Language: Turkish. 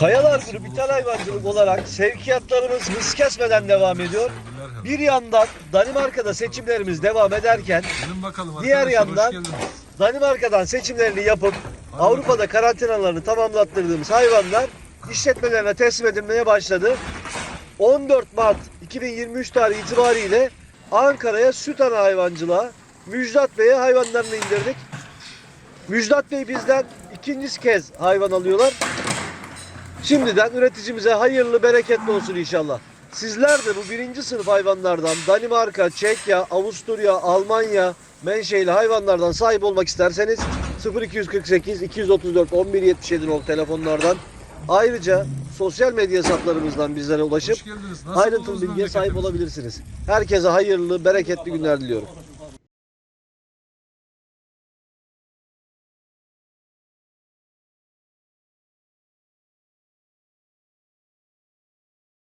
Kayalar Grup İthal Hayvancılık olarak sevkiyatlarımız hız kesmeden devam ediyor. Bir yandan Danimarka'da seçimlerimiz devam ederken Diğer yandan-. Danimarka'dan seçimlerini yapıp Avrupa'da karantinalarını tamamlattırdığımız hayvanlar işletmelerine teslim edilmeye başladı. 14 Mart 2023 tarihi itibariyle Ankara'ya süt ana hayvancılığa Müjdat Bey'e hayvanlarını indirdik. Müjdat Bey bizden ikinci kez hayvan alıyorlar. Şimdiden üreticimize hayırlı bereketli olsun inşallah. Sizler de bu birinci sınıf hayvanlardan Danimarka, Çekya, Avusturya, Almanya menşeli hayvanlardan sahip olmak isterseniz 0248 234 1177 nol telefonlardan ayrıca sosyal medya hesaplarımızdan bizlere ulaşıp ayrıntılı bilgiye sahip olabilirsiniz. Herkese hayırlı, bereketli günler diliyorum.